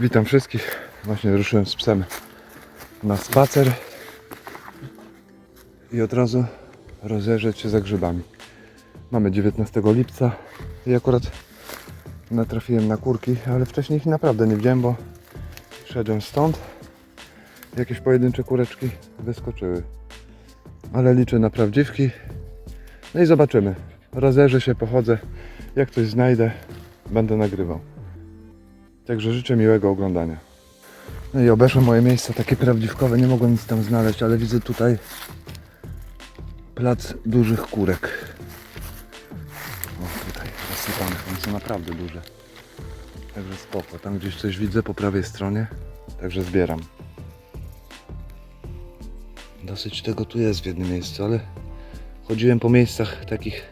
Witam wszystkich. Właśnie ruszyłem z psem na spacer i od razu rozejrzeć się za grzybami. Mamy 19 lipca i akurat natrafiłem na kurki, ale wcześniej ich naprawdę nie widziałem, bo szedłem stąd. Jakieś pojedyncze kureczki wyskoczyły. Ale liczę na prawdziwki. No i zobaczymy. Rozejrzę się, pochodzę. Jak coś znajdę, będę nagrywał. Także życzę miłego oglądania. No i obeszłem moje miejsca takie prawdziwkowe, nie mogłem nic tam znaleźć, ale widzę tutaj plac dużych kurek. O, tutaj rozsypanych, one są naprawdę duże. Także spoko. Tam gdzieś coś widzę po prawej stronie, także zbieram. Dosyć tego tu jest w jednym miejscu, ale chodziłem po miejscach takich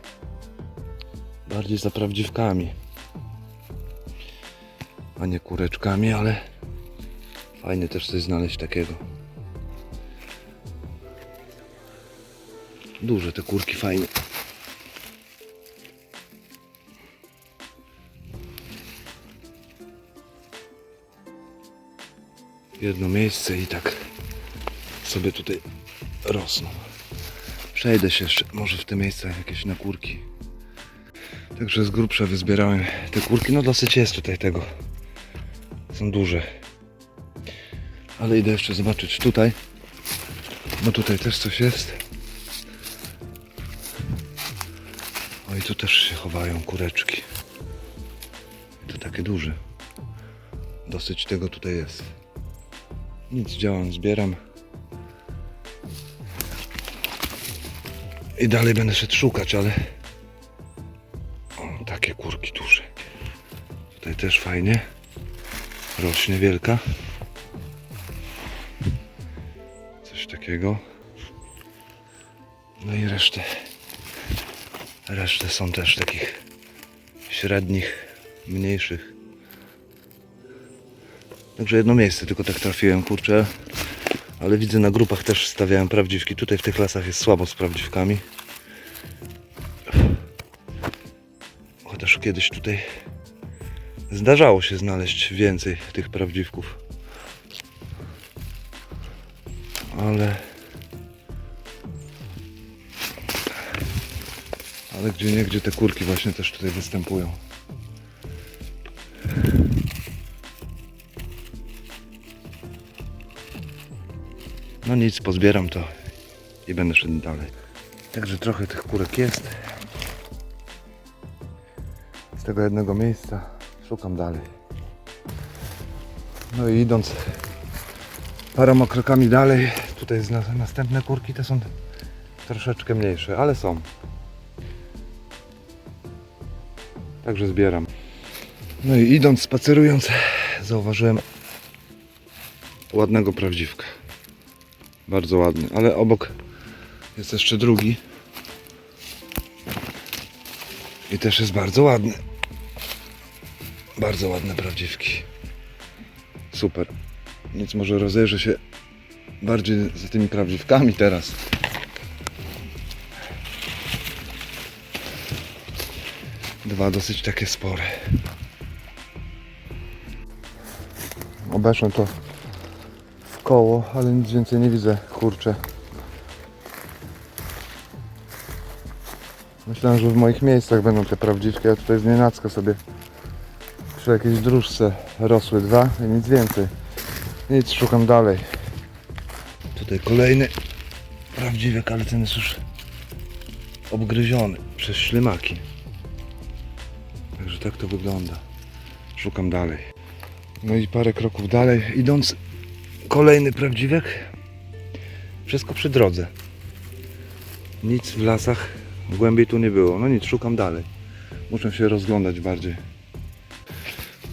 bardziej za prawdziwkami a nie kureczkami, ale fajnie też coś znaleźć takiego. Duże te kurki, fajnie. Jedno miejsce i tak sobie tutaj rosną. Przejdę się jeszcze, może w te miejsca jakieś na kurki. Także z grubsza wyzbierałem te kurki. No dosyć jest tutaj tego. Są duże. Ale idę jeszcze zobaczyć tutaj. Bo tutaj też coś jest. O i tu też się chowają kureczki. To takie duże. Dosyć tego tutaj jest. Nic działam, zbieram. I dalej będę szedł szukać, ale o, takie kurki duże. Tutaj też fajnie. Rośnie wielka. Coś takiego. No i resztę. Resztę są też takich średnich, mniejszych. Także jedno miejsce, tylko tak trafiłem, kurczę. Ale widzę na grupach też stawiałem prawdziwki. Tutaj w tych lasach jest słabo z prawdziwkami. Chociaż kiedyś tutaj zdarzało się znaleźć więcej tych prawdziwków. Ale ale gdzie nie, gdzie te kurki właśnie też tutaj występują. No nic, pozbieram to i będę szedł dalej. Także trochę tych kurek jest. Z tego jednego miejsca szukam dalej. No i idąc paroma krokami dalej, tutaj jest na, następne kurki, te są troszeczkę mniejsze, ale są. Także zbieram. No i idąc, spacerując, zauważyłem ładnego prawdziwka. Bardzo ładny, ale obok jest jeszcze drugi. I też jest bardzo ładny. Bardzo ładne prawdziwki. Super. Więc może rozejrzę się bardziej za tymi prawdziwkami teraz. Dwa dosyć takie spore. Obeszłem to w koło, ale nic więcej nie widzę, kurczę. Myślałem, że w moich miejscach będą te prawdziwki, a tutaj z nienacka sobie przy jakiejś dróżce rosły dwa i nic więcej. Nic, szukam dalej. Tutaj kolejny prawdziwek, ale ten jest już obgryziony przez ślimaki. Także tak to wygląda. Szukam dalej. No i parę kroków dalej, idąc kolejny prawdziwek. Wszystko przy drodze. Nic w lasach głębiej tu nie było. No nic, szukam dalej. Muszę się rozglądać bardziej.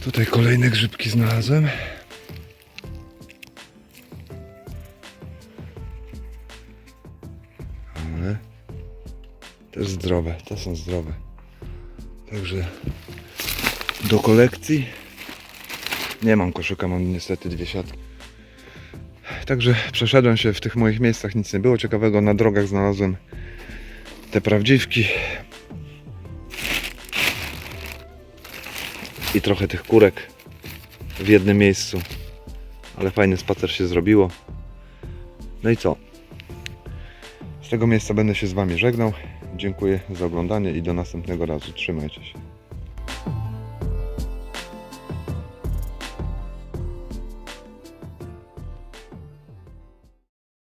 Tutaj kolejne grzybki znalazłem. Ale też zdrowe, te są zdrowe. Także do kolekcji nie mam koszyka, mam niestety dwie siatki. Także przeszedłem się w tych moich miejscach, nic nie było ciekawego. Na drogach znalazłem te prawdziwki. I trochę tych kurek. w jednym miejscu. Ale fajny spacer się zrobiło. No i co? Z tego miejsca będę się z Wami żegnał. Dziękuję za oglądanie i do następnego razu. Trzymajcie się.